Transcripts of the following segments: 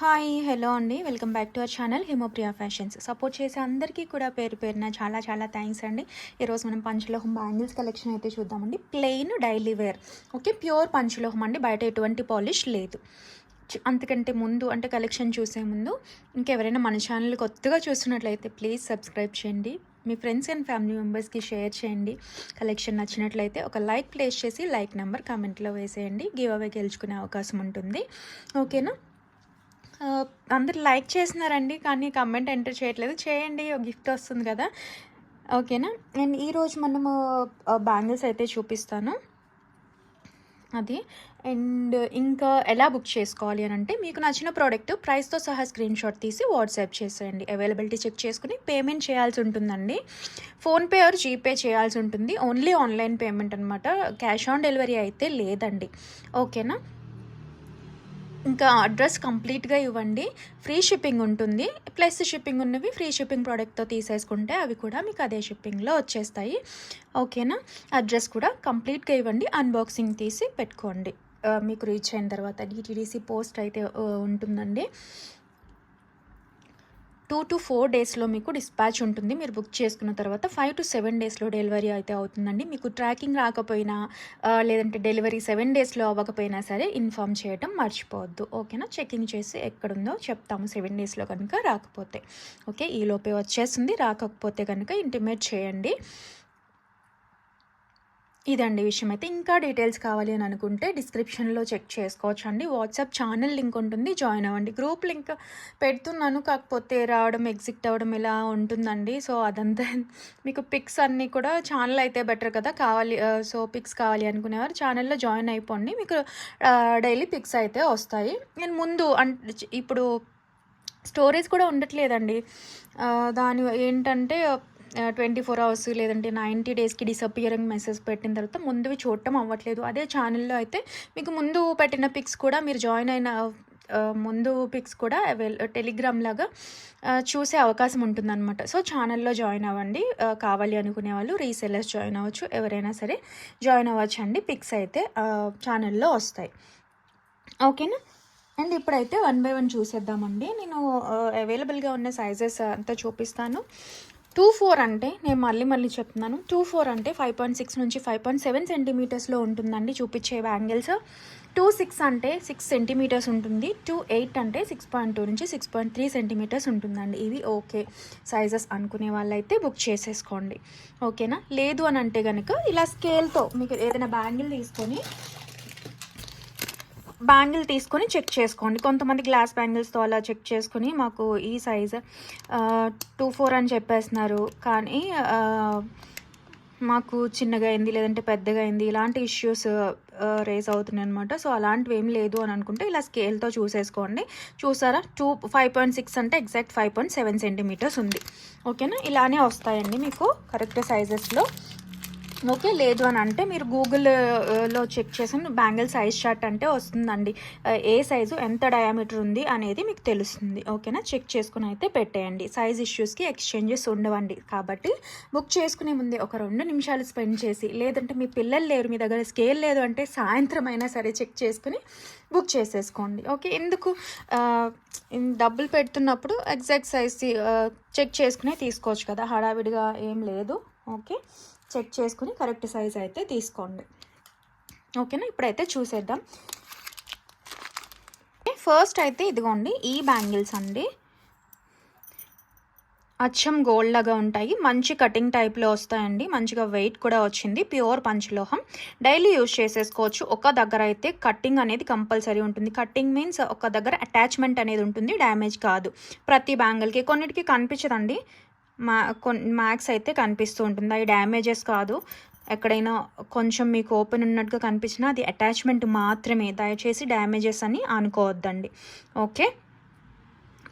Hi hello అండి. Welcome back to our channel Himopriya fashions. Support చేసే అందరికీ కూడా పేరు పేరున చాలా చాలా థ్యాంక్స్ అండి. ఈరోజు మనం పంచలోహం బ్యాంగిల్స్ కలెక్షన్ అయితే చూద్దామండి. Plain daily wear. Okay pure పంచలోహం అండి. బయట ఎటువంటి పాలిష్ లేదు. అంతకంటే ముందు అంటే కలెక్షన్ చూసే ముందు ఇంకెవరైనా మన ఛానల్ కొత్తగా చూస్తున్నట్లయితే ప్లీజ్ సబ్స్క్రైబ్ చేయండి. మీ ఫ్రెండ్స్ అండ్ ఫ్యామిలీ మెంబర్స్కి షేర్ చేయండి. కలెక్షన్ నచ్చినట్లయితే ఒక లైక్ ప్లేస్ చేసి లైక్ నెంబర్ కామెంట్లో వేసేయండి. గివ్ అవే గెలుచుకునే అవకాశం ఉంటుంది. ఓకేనా? అందరు లైక్ చేసినారండి కానీ కమెంట్ ఎంటర్ చేయట్లేదు. చేయండి గిఫ్ట్ వస్తుంది కదా. ఓకేనా? అండ్ ఈరోజు మనము బ్యాంగిల్స్ అయితే చూపిస్తాను. అది. అండ్ ఇంకా ఎలా బుక్ చేసుకోవాలి అని అంటే మీకు నచ్చిన ప్రోడక్ట్ ప్రైస్తో సహా స్క్రీన్ షాట్ తీసి వాట్సాప్ చేసేయండి. అవైలబిలిటీ చెక్ చేసుకుని పేమెంట్ చేయాల్సి ఉంటుందండి. ఫోన్పే ఆర్ జీపే చేయాల్సి ఉంటుంది. ఓన్లీ ఆన్లైన్ పేమెంట్ అనమాట క్యాష్ ఆన్ డెలివరీ అయితే లేదండి. ఓకేనా? ఇంకా అడ్రస్ కంప్లీట్గా ఇవ్వండి. ఫ్రీ షిప్పింగ్ ఉంటుంది. ప్లస్ షిప్పింగ్ ఉన్నవి ఫ్రీ షిప్పింగ్ ప్రోడక్ట్తో తీసేసుకుంటే అవి కూడా మీకు అదే షిప్పింగ్లో వచ్చేస్తాయి. ఓకేనా? అడ్రస్ కూడా కంప్లీట్గా ఇవ్వండి. అన్బాక్సింగ్ తీసి పెట్టుకోండి. మీకు రీచ్ అయిన తర్వాత డిటీడీసీ పోస్ట్ అయితే ఉంటుందండి. టూ టు ఫోర్ డేస్లో మీకు డిస్పాచ్ ఉంటుంది. మీరు బుక్ చేసుకున్న తర్వాత ఫైవ్ టు సెవెన్ డేస్లో డెలివరీ అయితే అవుతుందండి. మీకు ట్రాకింగ్ రాకపోయినా లేదంటే డెలివరీ సెవెన్ డేస్లో అవ్వకపోయినా సరే ఇన్ఫామ్ చేయటం మర్చిపోవద్దు. ఓకేనా? చెకింగ్ చేసి ఎక్కడుందో చెప్తాము. సెవెన్ డేస్లో కనుక రాకపోతే. ఓకే? ఈ లోపే వచ్చేస్తుంది. రాకపోతే కనుక ఇంటిమేట్ చేయండి. ఇదండి విషయం అయితే ఇంకా డీటెయిల్స్ కావాలి అని అనుకుంటే డిస్క్రిప్షన్లో చెక్ చేసుకోవచ్చు అండి వాట్సాప్ ఛానల్ లింక్ ఉంటుంది. జాయిన్ అవ్వండి. గ్రూప్ లింక్ పెడుతున్నాను. కాకపోతే రావడం ఎగ్జిట్ అవ్వడం ఇలా ఉంటుందండి. సో అదంతా మీకు పిక్స్ అన్నీ కూడా ఛానల్ అయితే బెటర్ కదా. కావాలి సో పిక్స్ కావాలి అనుకునేవారు ఛానల్లో జాయిన్ అయిపోండి. మీకు డైలీ పిక్స్ అయితే వస్తాయి. నేను ముందు ఇప్పుడు స్టోరేజ్ కూడా ఉండట్లేదండి. దాని ఏంటంటే ట్వంటీ ఫోర్ అవర్స్ లేదంటే నైంటీ డేస్కి డిసపియరింగ్ మెసేజ్ పెట్టిన తర్వాత ముందువి చూడటం అవ్వట్లేదు. అదే ఛానల్లో అయితే మీకు ముందు పెట్టిన పిక్స్ కూడా మీరు జాయిన్ అయిన ముందు పిక్స్ కూడా అవైల్ టెలిగ్రామ్ లాగా చూసే అవకాశం ఉంటుందన్నమాట. సో ఛానల్లో జాయిన్ అవ్వండి. కావాలి అనుకునే వాళ్ళు రీసెలర్స్ జాయిన్ అవ్వచ్చు. ఎవరైనా సరే జాయిన్ అవ్వచ్చు అండి పిక్స్ అయితే ఛానల్లో వస్తాయి. ఓకేనా? అండ్ ఇప్పుడైతే వన్ బై వన్ చూసేద్దామండి. నేను అవైలబుల్గా ఉన్న సైజెస్ అంతా చూపిస్తాను. టూ ఫోర్ అంటే నేను మళ్ళీ మళ్ళీ చెప్తున్నాను. టూ ఫోర్ అంటే ఫైవ్ పాయింట్ సిక్స్ నుంచి ఫైవ్ పాయింట్ సెవెన్ సెంటీమీటర్స్లో ఉంటుందండి చూపించే బ్యాంగిల్స్ టూ సిక్స్ అంటే సిక్స్ సెంటీమీటర్స్ ఉంటుంది. టూ ఎయిట్ అంటే సిక్స్ పాయింట్ టూ నుంచి సిక్స్ పాయింట్ త్రీ సెంటీమీటర్స్ ఉంటుందండి. ఇవి ఓకే సైజెస్ అనుకునే వాళ్ళైతే బుక్ చేసేసుకోండి. ఓకేనా? లేదు అని అంటే కనుక ఇలా స్కేల్తో మీకు ఏదైనా బ్యాంగిల్ తీసుకొని బ్యాంగిల్ తీసుకొని చెక్ చేసుకోండి. కొంతమంది గ్లాస్ బ్యాంగిల్స్తో అలా చెక్ చేసుకుని మాకు ఈ సైజ్ టూ ఫోర్ అని చెప్పేస్తున్నారు. కానీ మాకు చిన్నగా అయింది లేదంటే పెద్దగా అయింది. ఇలాంటి ఇష్యూస్ రేస్ అవుతున్నాయి అనమాట సో అలాంటివి ఏం లేదు అని అనుకుంటే ఇలా స్కేల్తో చూసేసుకోండి. చూసారా? టూ ఫైవ్ పాయింట్ సిక్స్ అంటే exact five point seven centimetres ఉంది. ఓకేనా ఇలానే వస్తాయండి మీకు కరెక్ట్ సైజెస్లో ఓకే లేదు అని అంటే మీరు గూగుల్లో చెక్ చేసిన బ్యాంగిల్ సైజ్ చార్ట్ అంటే వస్తుందండి. ఏ సైజు ఎంత డయామీటర్ ఉంది అనేది మీకు తెలుస్తుంది. ఓకేనా చెక్ చేసుకుని అయితే పెట్టేయండి. సైజ్ ఇష్యూస్కి ఎక్స్చేంజెస్ ఉండవండి. కాబట్టి బుక్ చేసుకునే ముందే ఒక రెండు నిమిషాలు స్పెండ్ చేసి లేదంటే మీ పిల్లలు లేరు మీ దగ్గర స్కేల్ లేదు అంటే సాయంత్రం అయినా సరే చెక్ చేసుకుని బుక్ చేసేసుకోండి. ఓకే ఎందుకు? డబ్బులు పెడుతున్నప్పుడు ఎగ్జాక్ట్ సైజ్ చెక్ చేసుకునే తీసుకోవచ్చు కదా. హడావిడిగా ఏం లేదు. ఓకే. చెక్ చేసుకుని కరెక్ట్ సైజ్ అయితే తీసుకోండి. ఓకేనా? ఇప్పుడైతే చూసేద్దాం. ఫస్ట్ అయితే ఇదిగోండి ఈ బ్యాంగిల్స్ అండి. అచ్చం గోల్డ్ లాగా ఉంటాయి. మంచి కటింగ్ టైప్లో వస్తాయండి. మంచిగా వెయిట్ కూడా వచ్చింది. ప్యూర్ పంచలోహం. డైలీ యూజ్ చేసేసుకోవచ్చు. ఒక దగ్గర అయితే కట్టింగ్ అనేది కంపల్సరీ ఉంటుంది. కట్టింగ్ మీన్స్ ఒక దగ్గర అటాచ్మెంట్ అనేది ఉంటుంది. డ్యామేజ్ కాదు. ప్రతి బ్యాంగిల్కి కొన్నిటికి కనిపించదండి. మా కొన్ని మ్యాక్స్ అయితే కనిపిస్తూ ఉంటుంది. అవి డ్యామేజెస్ కాదు. ఎక్కడైనా కొంచెం మీకు ఓపెన్ ఉన్నట్టుగా కనిపించినా అది అటాచ్మెంట్ మాత్రమే. దయచేసి డ్యామేజెస్ అని అనుకోవద్దండి. ఓకే?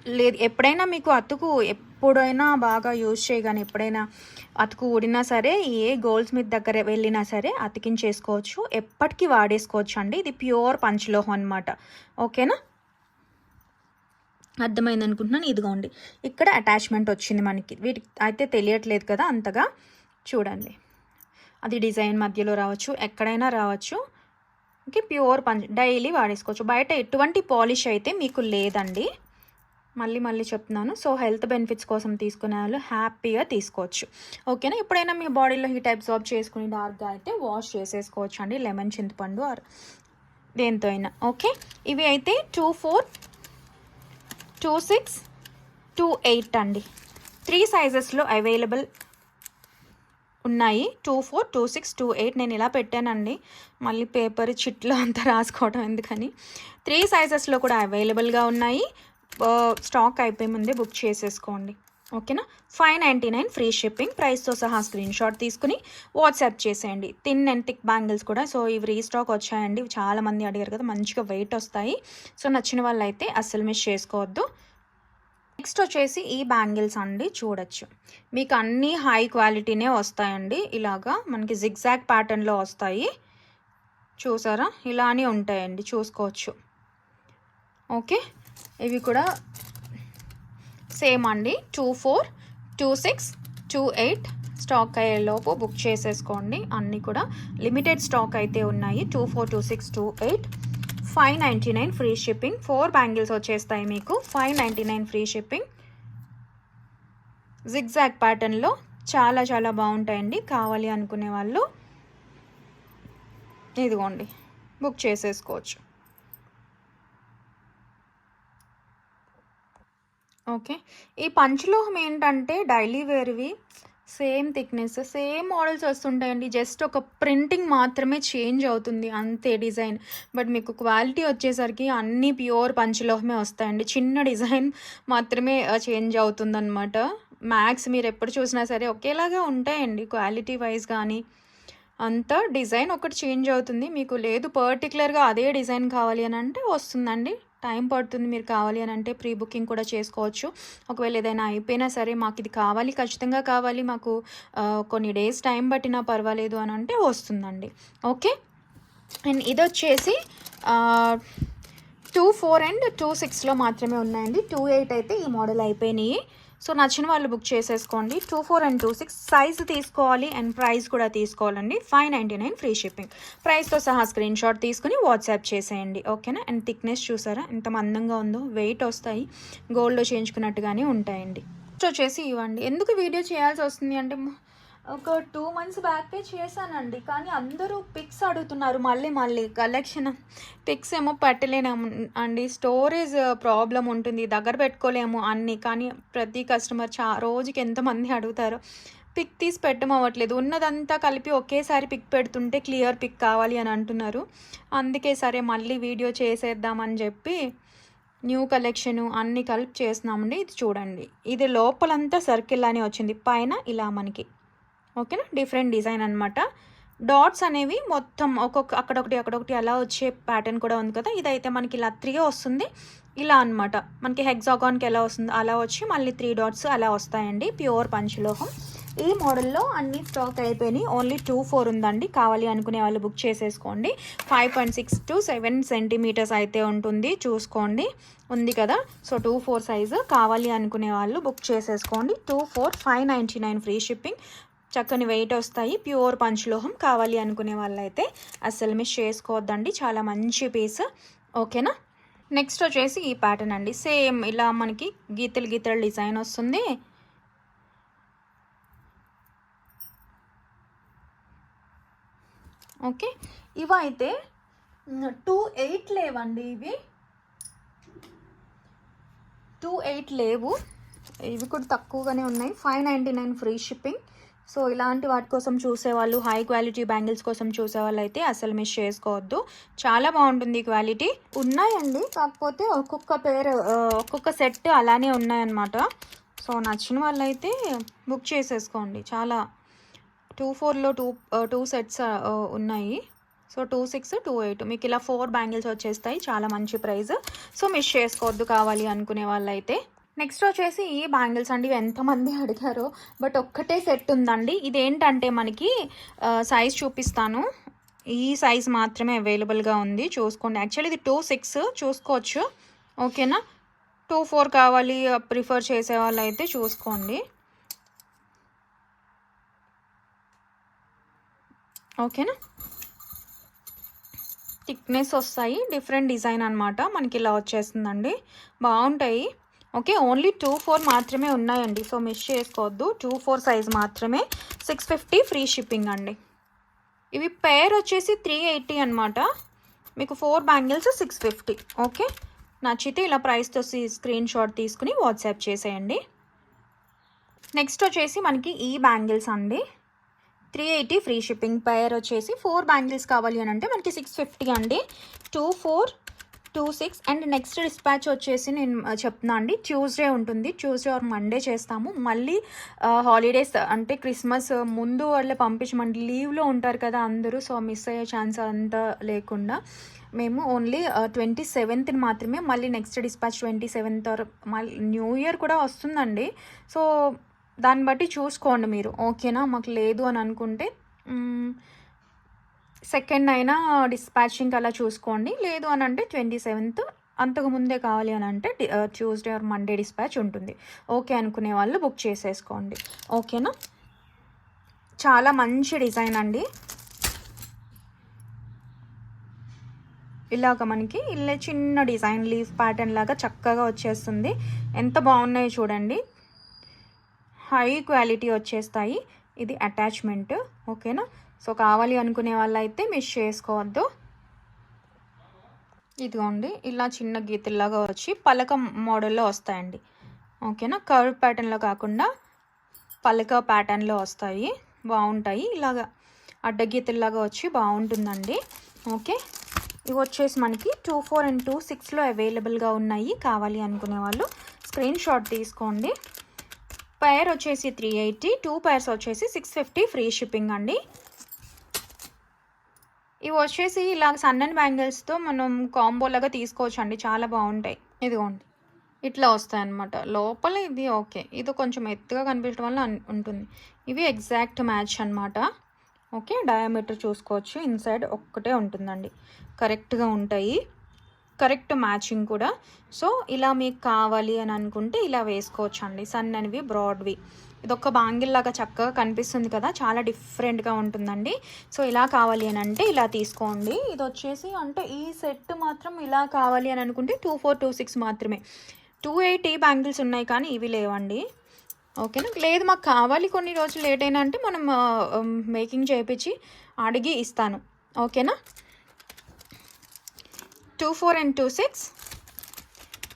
లేదు ఎప్పుడైనా మీకు అతుకు ఎప్పుడైనా బాగా యూజ్ చేయగానే ఎప్పుడైనా అతుకు ఊడినా సరే ఏ గోల్డ్ స్మిత్ దగ్గర వెళ్ళినా సరే అతికించేసుకోవచ్చు. ఎప్పటికీ వాడేసుకోవచ్చు అండి ఇది ప్యూర్ పంచలోహం అనమాట ఓకేనా? అర్థమైంది అనుకుంటున్నాను ఇదిగోండి ఇక్కడ అటాచ్మెంట్ వచ్చింది మనకి. వీటికి అయితే తెలియట్లేదు కదా అంతగా. చూడండి. అది డిజైన్ మధ్యలో రావచ్చు ఎక్కడైనా రావచ్చు. ఓకే ప్యూర్ పంచ్ డైలీ వాడేసుకోవచ్చు. బయట ఎటువంటి పాలిష్ అయితే మీకు లేదండి. మళ్ళీ మళ్ళీ చెప్తున్నాను. సో హెల్త్ బెనిఫిట్స్ కోసం తీసుకునే వాళ్ళు హ్యాపీగా తీసుకోవచ్చు. ఓకేనా? ఎప్పుడైనా మీ బాడీలో హీట్ అబ్జార్బ్ చేసుకుని డార్క్గా అయితే వాష్ చేసేసుకోవచ్చు అండి లెమన్ చింతపండు ఆర్ దేంతో అయినా. ఓకే? ఇవి అయితే two four two six two eight అండి. త్రీ సైజెస్లో అవైలబుల్ ఉన్నాయి. Two four two six two eight నేను ఇలా పెట్టానండి. మళ్ళీ పేపర్ చిట్లో అంతా రాసుకోవడం ఎందుకని. త్రీ సైజెస్లో కూడా అవైలబుల్గా ఉన్నాయి. స్టాక్ అయిపోయి ముందే బుక్ చేసేసుకోండి. ఓకేనా? Five ninety nine free shipping. ప్రైస్తో సహా స్క్రీన్ షాట్ తీసుకుని వాట్సాప్ చేసేయండి. థిన్ అండ్ థిక్ బ్యాంగిల్స్ కూడా. సో ఇవి రీస్టాక్ వచ్చాయండి. చాలామంది అడిగారు కదా మంచిగా వెయిట్ వస్తాయి. సో నచ్చిన వాళ్ళు అయితే అస్సలు మిస్ చేసుకోవద్దు. నెక్స్ట్ వచ్చేసి ఈ బ్యాంగిల్స్ అండి. చూడొచ్చు. మీకు అన్నీ హై క్వాలిటీనే వస్తాయండి. ఇలాగా మనకి జిగ్జాగ్ ప్యాటర్న్లో వస్తాయి. చూసారా? ఇలానే ఉంటాయండి. చూసుకోవచ్చు. ఓకే? ఇవి కూడా సేమ్ అండి. Two four two six two eight stock అయ్యేలోపు బుక్ చేసేసుకోండి. అన్నీ కూడా లిమిటెడ్ స్టాక్ అయితే ఉన్నాయి. Two four two six two eight five ninety nine free shipping. Four bangles వచ్చేస్తాయి మీకు. Five ninety nine free shipping. Zigzag ప్యాటర్న్లో చాలా చాలా బాగుంటాయండి. కావాలి అనుకునే వాళ్ళు ఇదిగోండి బుక్ చేసేసుకోవచ్చు. ఓకే. ఈ పంచలోహం ఏంటంటే డైలీ వేర్వి సేమ్ థిక్నెస్ సేమ్ మోడల్స్ వస్తుంటాయండి. జస్ట్ ఒక ప్రింటింగ్ మాత్రమే చేంజ్ అవుతుంది అంతే డిజైన్. బట్ మీకు క్వాలిటీ వచ్చేసరికి అన్నీ ప్యూర్ పంచలోహమే వస్తాయండి. చిన్న డిజైన్ మాత్రమే చేంజ్ అవుతుందన్నమాట. మ్యాక్స్ మీరు ఎప్పుడు చూసినా సరే ఒకేలాగా ఉంటాయండి క్వాలిటీ వైజ్ కానీ అంతా డిజైన్ ఒకటి చేంజ్ అవుతుంది. మీకు లేదు పర్టికులర్గా అదే డిజైన్ కావాలి అని అంటే వస్తుందండి. టైం పడుతుంది మీరు కావాలి అని అంటే ప్రీ బుకింగ్ కూడా చేసుకోవచ్చు. ఒకవేళ ఏదైనా అయిపోయినా సరే మాకు ఇది కావాలి ఖచ్చితంగా కావాలి మాకు కొన్ని డేస్ టైం పట్టినా పర్వాలేదు అని అంటే వస్తుందండి. ఓకే? అండ్ ఇది వచ్చేసి టూ ఫోర్ అండ్ టూ సిక్స్లో మాత్రమే ఉన్నాయండి. టూ ఎయిట్ అయితే ఈ మోడల్ అయిపోయినాయి. సో నచ్చిన వాళ్ళు బుక్ చేసేసుకోండి. Two four and two six size తీసుకోవాలి అండ్ ప్రైస్ కూడా తీసుకోవాలండి. Five ninety nine free shipping. ప్రైస్తో సహా స్క్రీన్ షాట్ తీసుకుని వాట్సాప్ చేసేయండి. ఓకేనా? అండ్ థిక్నెస్ చూసారా? ఎంత మందంగా ఉందో. వెయిట్ వస్తాయి. గోల్డ్లో చేయించుకున్నట్టుగానే ఉంటాయండి. వచ్చేసి ఇవ్వండి. ఎందుకు వీడియో చేయాల్సి వస్తుంది అంటే ఒక టూ మంత్స్ బ్యాకే చేశానండి. కానీ అందరూ పిక్స్ అడుగుతున్నారు. మళ్ళీ మళ్ళీ కలెక్షన్ పిక్స్ ఏమో పెట్టలేము అండి. స్టోరేజ్ ప్రాబ్లం ఉంటుంది. దగ్గర పెట్టుకోలేము అన్నీ. కానీ ప్రతి కస్టమర్ చా రోజుకి ఎంతమంది అడుగుతారో పిక్ తీసి పెట్టమవ్వట్లేదు. ఉన్నదంతా కలిపి ఒకేసారి పిక్ పెడుతుంటే క్లియర్ పిక్ కావాలి అని అంటున్నారు. అందుకే సరే మళ్ళీ వీడియో చేసేద్దామని చెప్పి న్యూ కలెక్షను అన్నీ కలిపి చేస్తున్నామండి. ఇది చూడండి. ఇది లోపలంతా సర్కిల్ అని వచ్చింది. పైన ఇలా మనకి ఓకేనా? డిఫరెంట్ డిజైన్ అనమాట డాట్స్ అనేవి మొత్తం ఒక్కొక్క అక్కడొకటి అక్కడొకటి అలా వచ్చే ప్యాటర్న్ కూడా ఉంది కదా? ఇదైతే మనకి ఇలా త్రీ వస్తుంది. ఇలా అనమాట మనకి హెగ్జాగాన్కి ఎలా వస్తుంది? అలా వచ్చి మళ్ళీ త్రీ డాట్స్ అలా వస్తాయండి. ప్యూర్ పంచలోహం. ఈ మోడల్లో అన్ని స్టాక్ అయిపోయినాయి. ఓన్లీ టూ ఫోర్ ఉందండి. కావాలి అనుకునే వాళ్ళు బుక్ చేసేసుకోండి. Five point six to seven centimetres అయితే ఉంటుంది. చూసుకోండి. ఉంది కదా? So two four size. కావాలి అనుకునే వాళ్ళు బుక్ చేసేసుకోండి. Two four five ninety nine free shipping. చక్కని వెయిట్ వస్తాయి. ప్యూర్ పంచలోహం కావాలి అనుకునే వాళ్ళైతే అస్సలు మిస్ చేసుకోవద్దండి. చాలా మంచి పీస్ ఓకేనా? నెక్స్ట్ వచ్చేసి ఈ ప్యాటర్న్ అండి. సేమ్ ఇలా మనకి గీతలు గీతలు డిజైన్ వస్తుంది. ఓకే. ఇవైతే టూ ఎయిట్ లేవండి ఇవి. టూ ఎయిట్ లేవు. ఇవి కూడా తక్కువగానే ఉన్నాయి. Five ninety nine free shipping so ఇలాంటి వాటి కోసం చూసేవాళ్ళు హై క్వాలిటీ బ్యాంగిల్స్ కోసం చూసేవాళ్ళు అయితే అసలు మిస్ చేసుకోవద్దు. చాలా బాగుంటుంది క్వాలిటీ ఉన్నాయండి కాకపోతే ఒక్కొక్క పేరు ఒక్కొక్క సెట్ అలానే ఉన్నాయన్నమాట. సో నచ్చిన వాళ్ళైతే బుక్ చేసేసుకోండి. చాలా టూ ఫోర్లో టూ టూ సెట్స్ ఉన్నాయి. So two six two eight మీకు ఇలా ఫోర్ బ్యాంగిల్స్ వచ్చేస్తాయి. చాలా మంచి ప్రైస్ సో మిస్ చేసుకోవద్దు కావాలి అనుకునే వాళ్ళైతే. నెక్స్ట్ వచ్చేసి ఈ బ్యాంగిల్స్ అండి ఎంతమంది అడిగారో బట్ ఒక్కటే సెట్ ఉందండి. ఇదేంటంటే మనకి సైజ్ చూపిస్తాను. ఈ సైజ్ మాత్రమే అవైలబుల్గా ఉంది చూసుకోండి. యాక్చువల్లీ ఇది టూ సిక్స్ చూసుకోవచ్చు ఓకేనా? టూ ఫోర్ కావాలి ప్రిఫర్ చేసే వాళ్ళు అయితే చూసుకోండి. ఓకేనా? థిక్నెస్ వస్తాయి డిఫరెంట్ డిజైన్ అనమాట మనకి ఇలా వచ్చేస్తుందండి. బాగుంటాయి. ఓకే ఓన్లీ టూ ఫోర్ మాత్రమే ఉన్నాయండి. సో మిస్ చేసుకోవద్దు. టూ ఫోర్ సైజ్ మాత్రమే. సిక్స్ ఫిఫ్టీ ఫ్రీ షిప్పింగ్ అండి. ఇవి పేర్ వచ్చేసి త్రీ ఎయిటీ అనమాట మీకు four bangles six fifty. Okay నచ్చితే ఇలా ప్రైస్తో స్క్రీన్ షాట్ తీసుకుని వాట్సాప్ చేసేయండి. నెక్స్ట్ వచ్చేసి మనకి ఈ బ్యాంగిల్స్ అండి. Three eighty free shipping. Pair వచ్చేసి ఫోర్ బ్యాంగిల్స్ కావాలి అని అంటే మనకి సిక్స్ ఫిఫ్టీ అండి. Two four two six and next dispatch వచ్చేసి నేను చెప్తున్నా అండి. ట్యూస్డే ఉంటుంది. ట్యూస్డే ఆర్ మండే చేస్తాము. మళ్ళీ హాలిడేస్ అంటే క్రిస్మస్ ముందు వాళ్ళే పంపించమండి. లీవ్లో ఉంటారు కదా అందరూ సో మిస్ అయ్యే ఛాన్స్ అంతా లేకుండా. మేము ఓన్లీ ట్వంటీ సెవెంత్ని మాత్రమే మళ్ళీ next dispatch twenty seventh or మళ్ళీ న్యూ ఇయర్ కూడా వస్తుందండి. సో దాన్ని బట్టి చూసుకోండి మీరు. ఓకేనా? మాకు లేదు అని అనుకుంటే సెకండ్ అయినా డిస్పాచింగ్ అలా చూసుకోండి. లేదు అని అంటే ట్వంటీ సెవెంత్ అంతకు ముందే కావాలి అని అంటే ట్యూస్డే ఆర్ మండే డిస్పాచ్ ఉంటుంది. ఓకే అనుకునే వాళ్ళు బుక్ చేసేసుకోండి. ఓకేనా? చాలా మంచి డిజైన్ అండి. ఇలాగ మనకి ఇలా చిన్న డిజైన్ లీఫ్ ప్యాటర్న్ లాగా చక్కగా వచ్చేస్తుంది. ఎంత బాగున్నాయో చూడండి. హై క్వాలిటీ వచ్చేస్తాయి. ఇది అటాచ్మెంట్. ఓకేనా? సో కావాలి అనుకునే వాళ్ళైతే మిస్ చేసుకోవద్దు. ఇదిగోండి ఇలా చిన్న గీతల్లాగా వచ్చి పలక మోడల్లో వస్తాయండి. ఓకేనా? కర్వ్ ప్యాటర్న్లో కాకుండా పలక ప్యాటర్న్లో వస్తాయి. బాగుంటాయి. ఇలాగా అడ్డగీతల్లాగా వచ్చి బాగుంటుందండి. ఓకే? ఇవి వచ్చేసి మనకి టూ ఫోర్ అండ్ టూ సిక్స్లో అవైలబుల్గా ఉన్నాయి. కావాలి అనుకునే వాళ్ళు స్క్రీన్ షాట్ తీసుకోండి. పైర్ వచ్చేసి త్రీ ఎయిటీ టూ పైర్స్ వచ్చేసి సిక్స్ ఫిఫ్టీ ఫ్రీ షిప్పింగ్ అండి. ఇవి వచ్చేసి ఇలా సన్నని బ్యాంగిల్స్తో మనం కాంబోలాగా తీసుకోవచ్చు అండి చాలా బాగుంటాయి. ఇదిగోండి. ఇట్లా వస్తాయి అన్నమాట లోపల ఇది ఓకే ఇది కొంచెం ఎత్తుగా కనిపించడం వల్ల ఉంటుంది. ఇవి ఎగ్జాక్ట్ మ్యాచ్ అనమాట ఓకే డయామీటర్ చూసుకోవచ్చు. ఇన్సైడ్ ఒక్కటే ఉంటుందండి. కరెక్ట్గా ఉంటాయి. కరెక్ట్ మ్యాచింగ్ కూడా. సో ఇలా మీకు కావాలి అని అనుకుంటే ఇలా వేసుకోవచ్చు అండి సన్ననివి బ్రాడ్వి ఇది ఒక బాంగిల్ లాగా చక్కగా కనిపిస్తుంది కదా. చాలా డిఫరెంట్గా ఉంటుందండి. సో ఇలా కావాలి అని అంటే ఇలా తీసుకోండి. ఇది వచ్చేసి అంటే ఈ సెట్ మాత్రం ఇలా కావాలి అని అనుకుంటే టూ ఫోర్ టూ సిక్స్ మాత్రమే. టూ ఎయిటీ బ్యాంగిల్స్ ఉన్నాయి కానీ ఇవి లేవండి. ఓకేనా? లేదు మాకు కావాలి కొన్ని రోజులు లేట్ అయినా అంటే మనం మేకింగ్ చేయించి అడిగి ఇస్తాను. ఓకేనా? Two four and two six.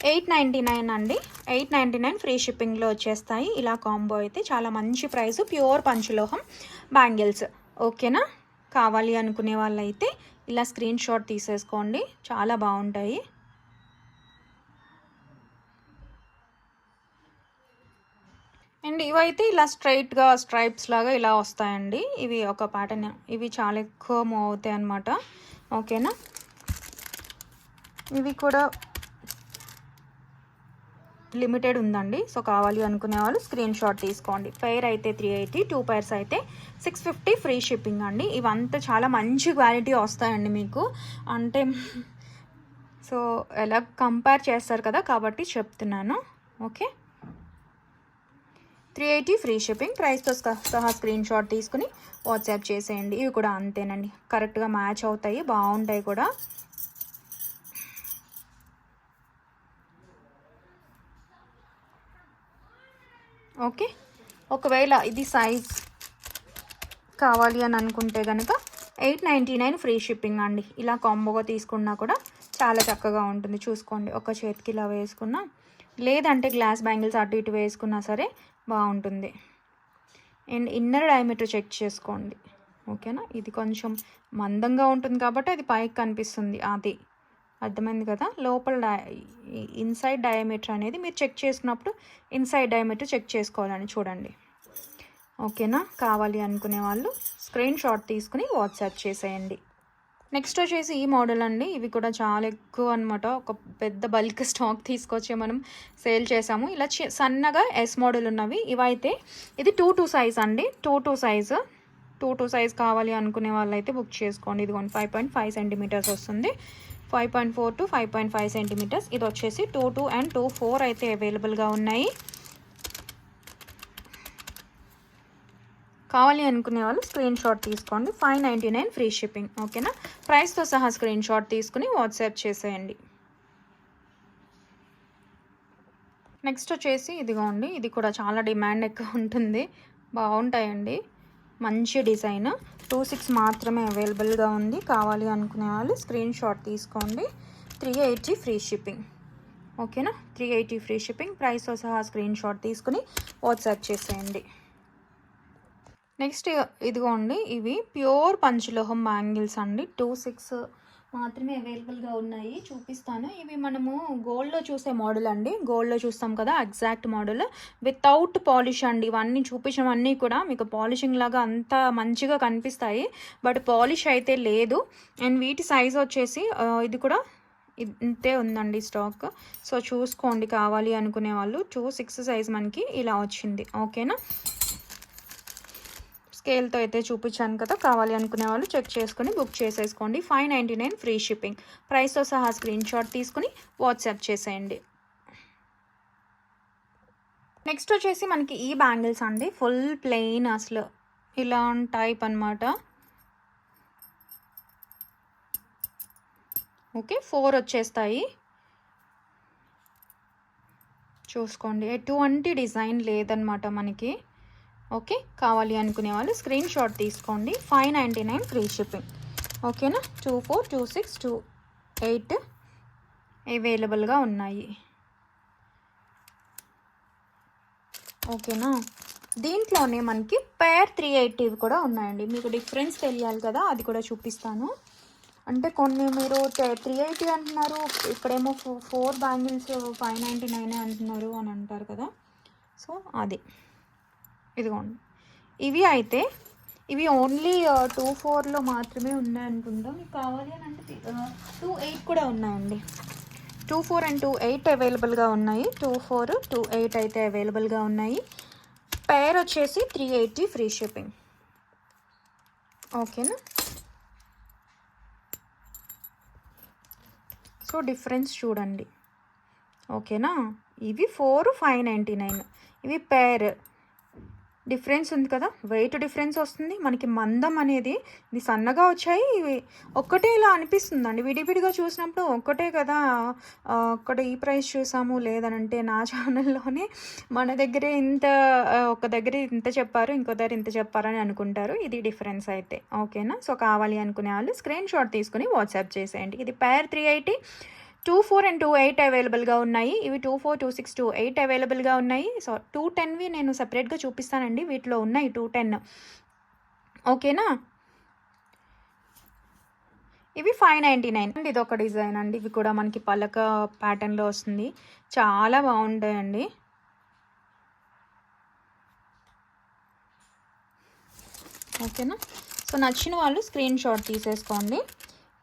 Eight ninety nine అండి. ఎయిట్ నైంటీ నైన్ ఫ్రీ షిప్పింగ్లో వచ్చేస్తాయి. ఇలా కాంబో అయితే చాలా మంచి ప్రైస్. ప్యూర్ పంచలోహం బ్యాంగిల్స్. ఓకేనా? కావాలి అనుకునే వాళ్ళైతే ఇలా స్క్రీన్ షాట్ తీసేసుకోండి. చాలా బాగుంటాయి. అండ్ ఇవైతే ఇలా స్ట్రైట్గా స్ట్రైప్స్ లాగా ఇలా వస్తాయండి. ఇవి ఒక ప్యాటర్న్. ఇవి చాలా ఎక్కువ మూవ్ అవుతాయి అన్నమాట. ఓకేనా? ఇవి కూడా లిమిటెడ్ ఉందండి. సో కావాలి అనుకునే వాళ్ళు స్క్రీన్ షాట్ తీసుకోండి. పైర్ అయితే త్రీ ఎయిటీ టూ పైర్స్ అయితే సిక్స్ ఫిఫ్టీ ఫ్రీ షిప్పింగ్ అండి. ఇవంతా చాలా మంచి క్వాలిటీ వస్తాయండి మీకు. అంటే సో ఎలా కంపేర్ చేస్తారు కదా కాబట్టి చెప్తున్నాను. Okay? Three eighty free shipping ప్రైస్తో సహా స్క్రీన్ షాట్ తీసుకుని వాట్సాప్ చేసేయండి. ఇవి కూడా అంతేనండి. కరెక్ట్గా మ్యాచ్ అవుతాయి బాగుంటాయి కూడా. ఓకే. ఒకవేళ ఇది సైజ్ కావాలి అని అనుకుంటే కనుక eight ninety nine free shipping అండి. ఇలా కాంబోగా తీసుకున్నా కూడా చాలా చక్కగా ఉంటుంది. చూసుకోండి. ఒక చేతికి ఇలా వేసుకున్నా. లేదంటే గ్లాస్ బ్యాంగిల్స్ అటు ఇటు వేసుకున్నా సరే బాగుంటుంది. అండ్ ఇన్నర్ డయామీటర్ చెక్ చేసుకోండి. ఓకేనా? ఇది కొంచెం మందంగా ఉంటుంది కాబట్టి అది పైకి కనిపిస్తుంది. అది. అర్థమైంది కదా? లోపల ఇన్సైడ్ డయామీటర్ అనేది మీరు చెక్ చేసుకున్నప్పుడు ఇన్సైడ్ డయామీటర్ చెక్ చేసుకోవాలని చూడండి. ఓకేనా? కావాలి అనుకునే వాళ్ళు స్క్రీన్ షాట్ తీసుకుని వాట్సాప్ చేసేయండి. నెక్స్ట్ వచ్చేసి ఈ మోడల్ అండి. ఇవి కూడా చాలా ఎక్కువ అనమాట ఒక పెద్ద బల్క్ స్టాక్ తీసుకొచ్చి మనం సేల్ చేసాము. ఇలా సన్నగా ఎస్ మోడల్ ఉన్నవి. ఇవైతే ఇది టూ టూ సైజ్ అండి. Two two size two two size కావాలి అనుకునే వాళ్ళైతే బుక్ చేసుకోండి. ఇదిగోండి ఫైవ్ పాయింట్ ఫైవ్ సెంటీమీటర్స్ వస్తుంది. Five point four to five point five centimetres. ఇది వచ్చేసి two two and two four అయితే అవైలబుల్గా ఉన్నాయి. కావాలి అనుకునే వాళ్ళు స్క్రీన్ షాట్ తీసుకోండి. Five ninety nine free shipping ఓకేనా ప్రైస్తో సహా స్క్రీన్ షాట్ తీసుకుని వాట్సాప్ చేసేయండి. నెక్స్ట్ వచ్చేసి ఇదిగోండి. ఇది కూడా చాలా డిమాండ్ ఎక్కువ ఉంటుంది. బాగుంటాయండి. మంచి డిజైన్. టూ సిక్స్ మాత్రమే అవైలబుల్గా ఉంది. కావాలి అనుకునే వాళ్ళు స్క్రీన్ షాట్ తీసుకోండి. Three eighty free shipping. ఓకేనా? Three eighty free shipping. ప్రైస్తో సహా స్క్రీన్ షాట్ తీసుకుని వాట్సాప్ చేసేయండి. నెక్స్ట్ ఇదిగోండి. ఇవి ప్యూర్ పంచలోహం బ్యాంగిల్స్ అండి. టూ సిక్స్ మాత్రమే అవైలబుల్గా ఉన్నాయి. చూపిస్తాను. ఇవి మనము గోల్డ్లో చూసే మోడల్ అండి. గోల్డ్లో చూస్తాం కదా ఎగ్జాక్ట్ మోడల్ వితౌట్ పాలిష్ అండి. ఇవన్నీ చూపించవన్నీ కూడా మీకు పాలిషింగ్ లాగా అంత మంచిగా కనిపిస్తాయి. బట్ పాలిష్ అయితే లేదు. అండ్ వీటి సైజ్ వచ్చేసి ఇది కూడా ఇంతే ఉందండి స్టాక్ సో చూసుకోండి కావాలి అనుకునే వాళ్ళు. టూ సిక్స్ సైజ్ మనకి ఇలా వచ్చింది. ఓకేనా స్కేల్తో అయితే చూపించాను కదా కావాలి అనుకునే వాళ్ళు చెక్ చేసుకుని బుక్ చేసేసుకోండి. Five ninety nine free shipping. ప్రైస్తో సహా స్క్రీన్ షాట్ తీసుకుని వాట్సాప్ చేసేయండి. నెక్స్ట్ వచ్చేసి మనకి ఈ బ్యాంగిల్స్ అండి. ఫుల్ ప్లెయిన్ అసలు. ఇలా టైప్ అనమాట ఓకే ఫోర్ వచ్చేస్తాయి. చూసుకోండి. ఎటువంటి డిజైన్ లేదనమాట మనకి. ఓకే? కావాలి అనుకునే వాళ్ళు స్క్రీన్ షాట్ తీసుకోండి. Five ninety nine free shipping. ఓకేనా? Two four two six two eight అవైలబుల్గా ఉన్నాయి. ఓకేనా? దీంట్లోనే మనకి పేర్ త్రీ ఎయిటీవి కూడా ఉన్నాయండి. మీకు డిఫరెన్స్ తెలియాలి కదా అది కూడా చూపిస్తాను. అంటే కొన్ని మీరు త్రీ ఎయిటీ అంటున్నారు ఇక్కడేమో four bangles five ninety nine అంటున్నారు అని అంటారు కదా. సో అది. ఇదిగోండి. ఇవి అయితే ఇవి ఓన్లీ టూ ఫోర్లో మాత్రమే ఉన్నాయనుకుంటా మీకు కావాలి అని అంటే టూ ఎయిట్ కూడా ఉన్నాయండి. Two four and two eight అవైలబుల్గా ఉన్నాయి. టూ ఫోర్ టూ ఎయిట్ అయితే అవైలబుల్గా ఉన్నాయి. పేర్ వచ్చేసి త్రీ ఎయిటీ ఫ్రీ షిప్పింగ్ ఓకేనా సో డిఫరెన్స్ చూడండి. ఓకేనా ఇవి ఫోర్ ఫైవ్ నైంటీ నైన్ ఇవి పేర్ డిఫరెన్స్ ఉంది కదా? వెయిట్ డిఫరెన్స్ వస్తుంది. మనకి మందం అనేది ఇది సన్నగా వచ్చాయి. ఒక్కటే ఇలా అనిపిస్తుందండి. విడివిడిగా చూసినప్పుడు ఒక్కటే కదా ఒక్కటే ఒక్కడ ఈ ప్రైస్ చూసాము లేదనంటే నా ఛానల్లోనే మన దగ్గరే ఇంత ఒక దగ్గర ఇంత చెప్పారు ఇంకో దగ్గర ఇంత చెప్పారని అనుకుంటారు. ఇది డిఫరెన్స్ అయితే. ఓకేనా? సో కావాలి అనుకునే వాళ్ళు స్క్రీన్ షాట్ తీసుకుని వాట్సాప్ చేసేయండి. ఇది pair three eighty two four and two eight అవైలబుల్గా ఉన్నాయి. ఇవి two four two six two eight అవైలబుల్గా ఉన్నాయి. సో టూ టెన్వి నేను సపరేట్గా చూపిస్తానండి. వీటిలో ఉన్నాయి టూ టెన్. ఓకేనా? ఇవి ఫైవ్ నైంటీ నైన్. అండి ఇది ఒక డిజైన్ అండి. ఇవి కూడా మనకి పలక ప్యాటర్న్లో వస్తుంది. చాలా బాగుంటాయండి. ఓకేనా? సో నచ్చిన వాళ్ళు స్క్రీన్ షాట్ తీసేసుకోండి.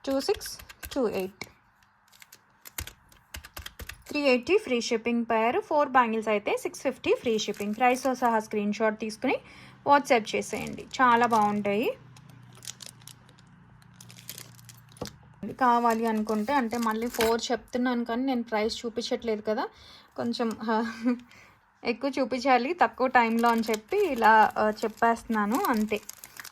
Two six two eight. Three eighty free shipping pair. Four bangles అయితే సిక్స్ ఫిఫ్టీ ఫ్రీ షిప్పింగ్. ప్రైస్తో సహా స్క్రీన్ షాట్ తీసుకుని వాట్సాప్ చేసేయండి. చాలా బాగుంటాయి. కావాలి అనుకుంటే అంటే మళ్ళీ ఫోర్ చెప్తున్నాను కానీ నేను ప్రైస్ చూపించట్లేదు కదా. కొంచెం ఎక్కువ చూపించాలి తక్కువ టైంలో అని చెప్పి ఇలా చెప్పేస్తున్నాను. అంతే.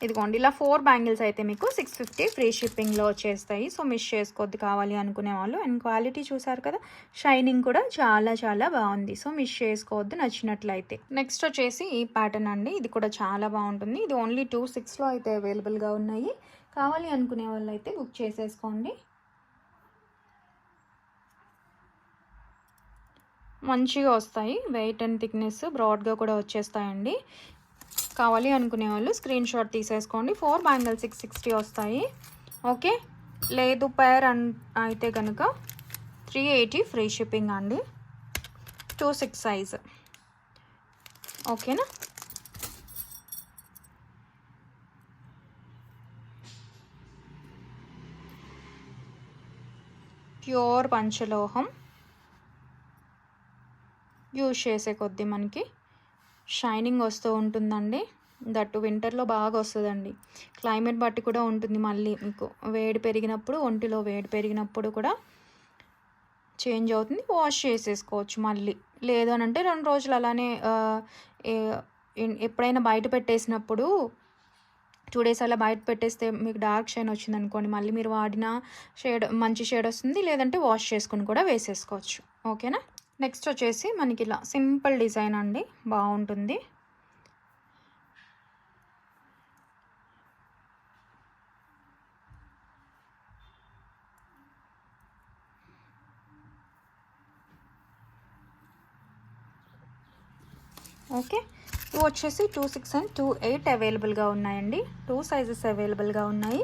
ఇదిగోండి ఇలా ఫోర్ బ్యాంగిల్స్ అయితే మీకు సిక్స్ ఫిఫ్టీ ఫ్రీ షిప్పింగ్లో వచ్చేస్తాయి. సో మిస్ చేసుకోవద్దు కావాలి అనుకునే వాళ్ళు. అండ్ క్వాలిటీ చూసారు కదా షైనింగ్ కూడా చాలా చాలా బాగుంది. సో మిస్ చేసుకోవద్దు నచ్చినట్లయితే. నెక్స్ట్ వచ్చేసి ఈ ప్యాటర్న్ అండి. ఇది కూడా చాలా బాగుంటుంది. ఇది ఓన్లీ టూ సిక్స్లో అయితే అవైలబుల్గా ఉన్నాయి. కావాలి అనుకునే వాళ్ళు అయితే బుక్ చేసేసుకోండి. మంచిగా వస్తాయి. వెయిట్ అండ్ థిక్నెస్ బ్రాడ్గా కూడా వచ్చేస్తాయండి. కావాలి అనుకునే వాళ్ళు స్క్రీన్ షాట్ తీసేసుకోండి. ఫోర్ బ్యాంగిల్ సిక్స్ సిక్స్టీ వస్తాయి. ఓకే లేదు పేర్ అన్ అయితే కనుక త్రీ ఎయిటీ ఫ్రీ షిప్పింగ్ అండి. టూ సిక్స్ సైజ్ ఓకేనా ప్యూర్ పంచలోహం యూజ్ చేసే కొద్దీ మనకి. షైనింగ్ వస్తూ ఉంటుందండి. దట్టు వింటర్లో బాగా వస్తుందండి. క్లైమేట్ బట్టి కూడా ఉంటుంది మళ్ళీ మీకు. వేడి పెరిగినప్పుడు ఒంటిలో వేడి పెరిగినప్పుడు కూడా చేంజ్ అవుతుంది. వాష్ చేసేసుకోవచ్చు మళ్ళీ. లేదు అని అంటే రెండు రోజులు అలానే ఎప్పుడైనా బయట పెట్టేసినప్పుడు టూ డేస్ అలా బయట పెట్టేస్తే మీకు డార్క్ షైన్ వచ్చింది అనుకోండి మళ్ళీ మీరు వాడిన షేడ్ మంచి షేడ్ వస్తుంది. లేదంటే వాష్ చేసుకుని కూడా వేసేసుకోవచ్చు. ఓకేనా? నెక్స్ట్ వచ్చేసి మనకి ఇలా సింపుల్ డిజైన్ అండి. బాగుంటుంది. ఓకే. ఇవి వచ్చేసి two six and two eight అవైలబుల్గా ఉన్నాయండి. టూ సైజెస్ అవైలబుల్గా ఉన్నాయి.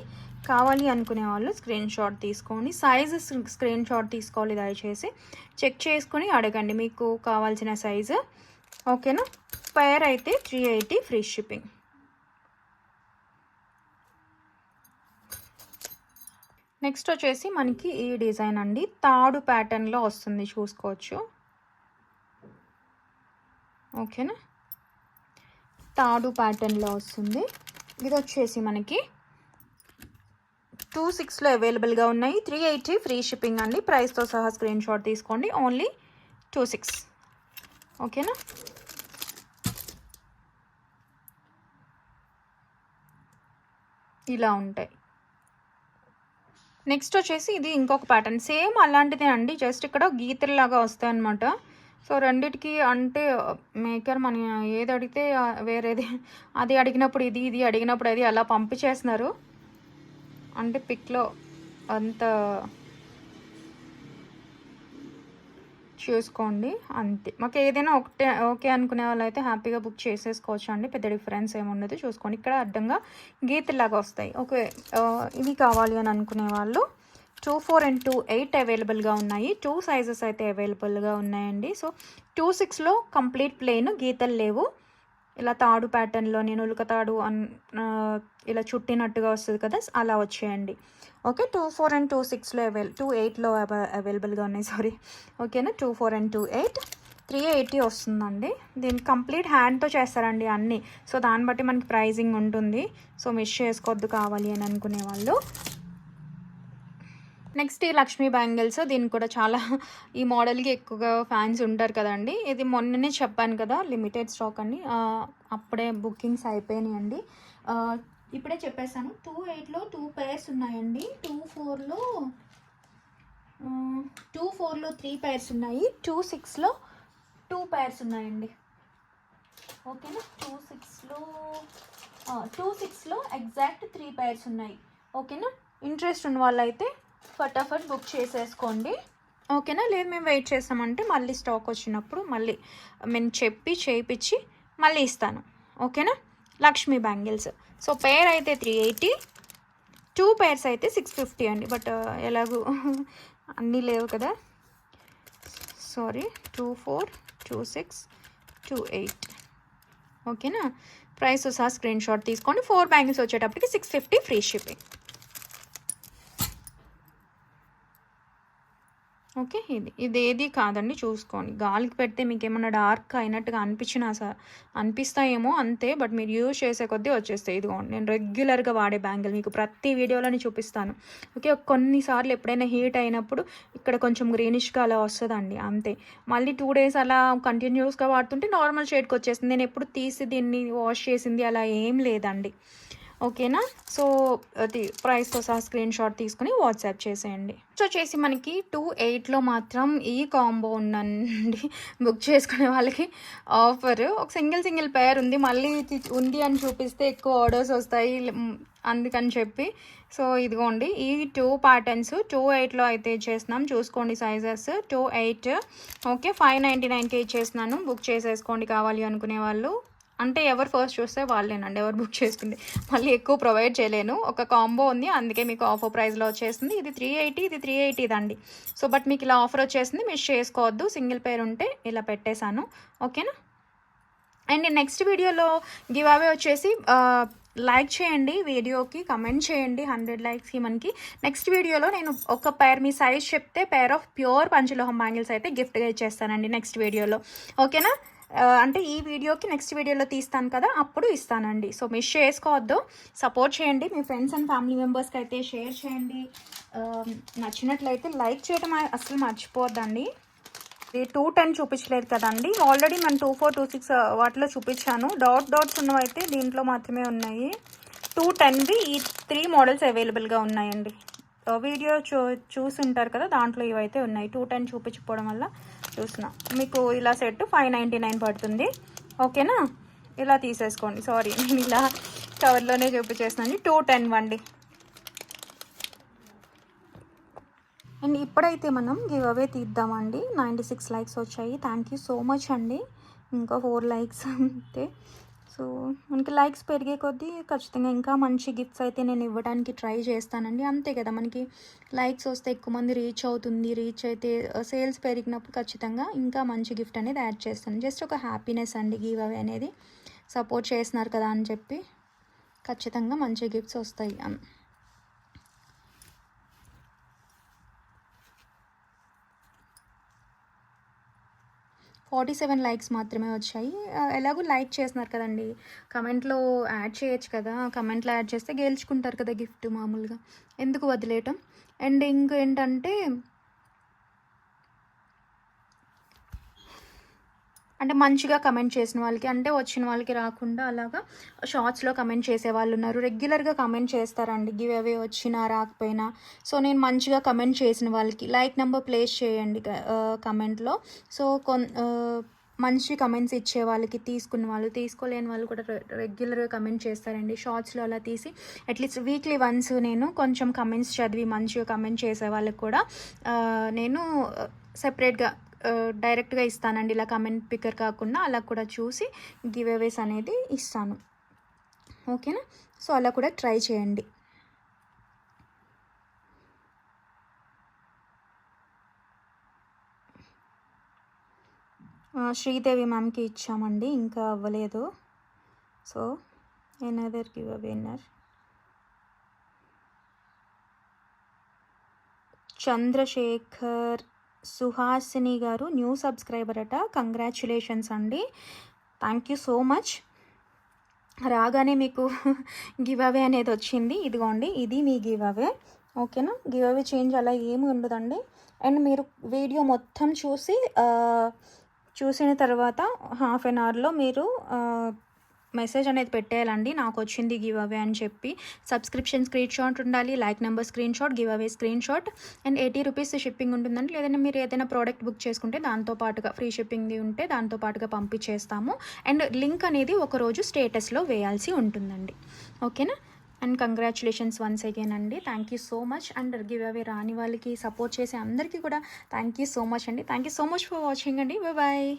కావాలి అనుకునే వాళ్ళు స్క్రీన్ షాట్ తీసుకోండి సైజు స్క్రీన్ షాట్ తీసుకోవాలి దయచేసి. చెక్ చేసుకొని అడగండి మీకు కావాల్సిన సైజు ఓకేనా పేర్ అయితే three eighty free shipping next వచ్చేసి మనకి ఈ డిజైన్ అండి. తాడు ప్యాటర్న్లో వస్తుంది చూసుకోవచ్చు. ఓకేనా తాడు ప్యాటర్న్లో వస్తుంది. ఇది వచ్చేసి మనకి టూ సిక్స్లో అవైలబుల్గా ఉన్నాయి. త్రీ ఎయిటీ ఫ్రీ షిప్పింగ్ అండి. ప్రైస్తో సహా స్క్రీన్ షాట్ తీసుకోండి. Only two six. ఓకేనా? ఇలా ఉంటాయి. నెక్స్ట్ వచ్చేసి ఇది ఇంకొక ప్యాటర్న్ సేమ్ అలాంటిదే అండి. జస్ట్ ఇక్కడ గీతల్లాగా వస్తాయి అనమాట సో రెండిటికి అంటే uh, మేకర్ మన ఏది అడిగితే uh, వేరేది. అది అడిగినప్పుడు ఇది ఇది అడిగినప్పుడు అది అలా పంపించేస్తున్నారు. అంటే పిక్లో అంత చూసుకోండి అంతే. మాకు ఏదైనా ఒకటే ఓకే అనుకునే వాళ్ళు అయితే హ్యాపీగా బుక్ చేసేసుకోవచ్చు అండి పెద్ద డిఫరెన్స్ ఏముండదు చూసుకోండి. ఇక్కడ అడ్డంగా గీతలాగా వస్తాయి. ఓకే ఇవి కావాలి అని అనుకునే వాళ్ళు two four and two eight అవైలబుల్గా ఉన్నాయి. టూ సైజెస్ అయితే అవైలబుల్గా ఉన్నాయండి. సో టూ సిక్స్లో కంప్లీట్ ప్లెయిన్ గీతలు లేవు. ఇలా తాడు ప్యాటర్న్లో నేను ఉలక తాడు అన్ ఇలా చుట్టినట్టుగా వస్తుంది కదా అలా వచ్చేయండి. Okay two four and two సిక్స్లో అవైల్ టూ ఎయిట్లో అవైలబుల్గా ఉన్నాయి సారీ. ఓకేనా two four and two eight three eighty వస్తుందండి. దీన్ని కంప్లీట్ హ్యాండ్తో చేస్తారండి అన్నీ. సో దాన్ని బట్టి మనకి ప్రైజింగ్ ఉంటుంది. సో మిస్ చేసుకోవద్దు కావాలి అని అనుకునే వాళ్ళు. నెక్స్ట్ ఈ లక్ష్మీ బ్యాంగిల్స్ దీనికి కూడా చాలా ఈ మోడల్కి ఎక్కువగా ఫ్యాన్స్ ఉంటారు కదండి. ఇది మొన్ననే చెప్పాను కదా లిమిటెడ్ స్టాక్ అండి అప్పుడే బుకింగ్స్ అయిపోయినాయండి. ఇప్పుడే చెప్పేసాను టూ ఎయిట్లో టూ పేర్స్ ఉన్నాయండి. టూ ఫోర్లో టూ ఫోర్లో త్రీ పేర్స్ ఉన్నాయి. టూ సిక్స్లో టూ పేర్స్ ఉన్నాయండి. ఓకేనా? టూ సిక్స్లో టూ సిక్స్లో ఎగ్జాక్ట్ త్రీ పేర్స్ ఉన్నాయి. ఓకేనా? ఇంట్రెస్ట్ ఉన్న వాళ్ళైతే ఫటాఫట్ బుక్ చేసేసుకోండి. ఓకేనా? లేదు మేము వెయిట్ చేస్తామంటే మళ్ళీ స్టాక్ వచ్చినప్పుడు మళ్ళీ మేము చెప్పి చేయించి మళ్ళీ ఇస్తాను. ఓకేనా? లక్ష్మీ బ్యాంగిల్స్. సో పేర్ అయితే త్రీ ఎయిటీ టూ పేర్స్ అయితే సిక్స్ ఫిఫ్టీ అండి. బట్ uh, ఎలాగూ అన్నీ లేవు కదా? Sorry two four two six two eight ఓకేనా? ప్రైస్ సహా స్క్రీన్ షాట్ తీసుకోండి. ఫోర్ బ్యాంగిల్స్ వచ్చేటప్పటికి six fifty free shipping okay ఇది ఇది ఏది కాదండి చూసుకోండి. గాలికి పెడితే మీకు ఏమన్నా డార్క్ అయినట్టుగా అనిపించినా సార్ అనిపిస్తాయేమో అంతే బట్ మీరు యూజ్ చేసే కొద్దీ వచ్చేస్తాయి. ఇదిగోండి నేను రెగ్యులర్గా వాడే బ్యాంగిల్ మీకు ప్రతి వీడియోలోని చూపిస్తాను. ఓకే కొన్నిసార్లు ఎప్పుడైనా హీట్ అయినప్పుడు ఇక్కడ కొంచెం గ్రీనిష్గా అలా వస్తుందండి అంతే. మళ్ళీ టూ డేస్ అలా కంటిన్యూస్గా వాడుతుంటే నార్మల్ షేడ్కి వచ్చేస్తుంది. నేను ఎప్పుడు తీసి దీన్ని వాష్ చేసింది అలా ఏం లేదండి. ఓకేనా? సో ప్రైస్తో సహా స్క్రీన్ షాట్ తీసుకుని వాట్సాప్ చేసేయండి. సో వచ్చేసి మనకి టూ ఎయిట్లో మాత్రం ఈ కాంబో ఉందండి. బుక్ చేసుకునే వాళ్ళకి ఆఫర్ ఒక సింగిల్ సింగిల్ పేర్ ఉంది. మళ్ళీ ఉంది అని చూపిస్తే ఎక్కువ ఆర్డర్స్ వస్తాయి. అందుకని చెప్పి. సో ఇదిగోండి. ఈ టూ ప్యాటర్న్స్ టూ ఎయిట్లో అయితే ఇచ్చేస్తున్నాం చూసుకోండి sizes two eight okay five ninety నైన్కి ఇచ్చేస్తున్నాను. బుక్ చేసేసుకోండి కావాలి అనుకునే వాళ్ళు. అంటే ఎవరు ఫస్ట్ చూస్తే వాళ్ళేనండి ఎవరు బుక్ చేసుకుంది మళ్ళీ ఎక్కువ ప్రొవైడ్ చేయలేను. ఒక కాంబో ఉంది అందుకే మీకు ఆఫర్ ప్రైస్లో వచ్చేసింది. ఇది త్రీ ఎయిటీ ఇది త్రీ ఎయిటీ అండి సో బట్ మీకు ఇలా ఆఫర్ వచ్చేసింది మిస్ చేసుకోవద్దు. సింగిల్ పేర్ ఉంటే ఇలా పెట్టేశాను. ఓకేనా అండ్ నెక్స్ట్ వీడియోలో గివ్ అవే వచ్చేసి లైక్ చేయండి. వీడియోకి కమెంట్ చేయండి. హండ్రెడ్ లైక్స్కి మనకి. నెక్స్ట్ వీడియోలో నేను ఒక పేర్ మీ సైజ్ చెప్తే పేర్ ఆఫ్ ప్యూర్ పంచలోహం బ్యాంగిల్స్ అయితే గిఫ్ట్గా ఇచ్చేస్తానండి నెక్స్ట్ వీడియోలో. ఓకేనా అంటే ఈ వీడియోకి నెక్స్ట్ వీడియోలో తీస్తాను కదా అప్పుడు ఇస్తానండి. సో మిస్ చేసుకోవద్దు. సపోర్ట్ చేయండి. మీ ఫ్రెండ్స్ అండ్ ఫ్యామిలీ మెంబర్స్కి అయితే షేర్ చేయండి. నచ్చినట్లయితే లైక్ చేయడం అసలు మర్చిపోవద్దండి ఇది టూ టెన్ చూపించలేదు కదండి. ఆల్రెడీ మనం టూ ఫోర్ టూ సిక్స్ వాటిలో చూపించాను. డాట్ డాట్స్ ఉన్నవైతే దీంట్లో మాత్రమే ఉన్నాయి. టూ టెన్వి ఈ త్రీ మోడల్స్ అవైలబుల్గా ఉన్నాయండి. వీడియో చూ చూసి ఉంటారు కదా దాంట్లో ఇవైతే ఉన్నాయి. టూ టెన్ చూపించకపోవడం వల్ల చూసిన మీకు ఇలా సెట్ ఫైవ్ నైంటీ నైన్ పడుతుంది. ఓకేనా ఇలా తీసేసుకోండి. సారీ నేను ఇలా కవర్లోనే చూపించేసినండి టూ టెన్ వండి అండ్. ఇప్పుడైతే మనం గివ్ అవే తీద్దామండి. నైంటీ సిక్స్ లైక్స్ వచ్చాయి. థ్యాంక్ యూ సో మచ్ అండి. ఇంకా ఫోర్ లైక్స్ అంతే. సో మనకి లైక్స్ పెరిగే కొద్దీ ఖచ్చితంగా ఇంకా మంచి గిఫ్ట్స్ అయితే నేను ఇవ్వడానికి ట్రై చేస్తానండి. అంతే కదా మనకి లైక్స్ వస్తే ఎక్కువ మంది రీచ్ అవుతుంది. రీచ్ అయితే సేల్స్ పెరిగినప్పుడు ఖచ్చితంగా ఇంకా మంచి గిఫ్ట్ అనేది యాడ్ చేస్తాను. జస్ట్ ఒక హ్యాపీనెస్ అండి గివ్ అవే అనేది. సపోర్ట్ చేస్తున్నారు కదా అని చెప్పి ఖచ్చితంగా మంచి గిఫ్ట్స్ వస్తాయి. ఫార్టీ సెవెన్ లైక్స్ మాత్రమే వచ్చాయి. ఎలాగో లైక్ చేస్తున్నారు కదండి. కమెంట్లో యాడ్ చేయొచ్చు కదా. కమెంట్లో యాడ్ చేస్తే గెలుచుకుంటారు కదా గిఫ్ట్ మామూలుగా. ఎందుకు వదిలేయటం? అండ్ ఇంకేంటంటే అంటే మంచిగా కమెంట్ చేసిన వాళ్ళకి అంటే వచ్చిన వాళ్ళకి రాకుండా అలాగా షార్ట్స్లో కమెంట్ చేసే వాళ్ళు ఉన్నారు. రెగ్యులర్గా కమెంట్ చేస్తారండి. గివ్ అవే వచ్చినా రాకపోయినా. సో నేను మంచిగా కమెంట్ చేసిన వాళ్ళకి లైక్ నెంబర్ ప్లేస్ చేయండి కమెంట్లో సో కొన్ మంచి కమెంట్స్ ఇచ్చే వాళ్ళకి తీసుకున్న వాళ్ళు తీసుకోలేని వాళ్ళు కూడా రె- రెగ్యులర్గా కమెంట్ చేస్తారండి. షార్ట్స్లో అలా తీసి అట్లీస్ట్ వీక్లీ వన్స్ నేను కొంచెం కమెంట్స్ చదివి మంచిగా కమెంట్ చేసే వాళ్ళకి కూడా నేను సెపరేట్గా డైరెక్ట్గా ఇస్తానండి. ఇలా కమెంట్ పిక్కర్ కాకుండా అలా కూడా చూసి గివ్ అవేస్ అనేది ఇస్తాను. ఓకేనా? సో అలా కూడా ట్రై చేయండి. శ్రీదేవి మ్యామ్కి ఇచ్చామండి. ఇంకా అవ్వలేదు. So another giveaway winner Chandrashekar Suhasini గారు న్యూ సబ్స్క్రైబర్ అట. కంగ్రాచులేషన్స్ అండి. థ్యాంక్ యూ సో మచ్ రాగానే మీకు గివ్ అవే అనేది వచ్చింది. ఇదిగోండి ఇది మీ గివ్ అవే. ఓకేనా గివ్ అవే చేంజ్ అలా ఏమి ఉండదండి. అండ్ మీరు వీడియో మొత్తం చూసి చూసిన తర్వాత హాఫ్ అన్ అవర్లో మీరు మెసేజ్ అనేది పెట్టేయాలండి. నాకు వచ్చింది గివ్ అవే అని చెప్పి. సబ్స్క్రిప్షన్ స్క్రీన్ షాట్ ఉండాలి. Like number screen shot giveaway screen shot. And eighty rupees shipping ఉంటుందండి. లేదంటే మీరు ఏదైనా ప్రోడక్ట్ బుక్ చేసుకుంటే దాంతో పాటుగా ఫ్రీ షిప్పింగ్ది ఉంటే దాంతో పాటుగా పంపించేస్తాము. అండ్ లింక్ అనేది ఒకరోజు స్టేటస్లో వేయాల్సి ఉంటుందండి. ఓకేనా? అండ్ కంగ్రాచులేషన్స్ వన్స్ అగైన్ అండి. Thank you so much. And giveaway రాని వాళ్ళకి సపోర్ట్ చేసే అందరికీ కూడా థ్యాంక్ యూ సో మచ్ అండి. Thank you so much for watching అండి. బాయ్.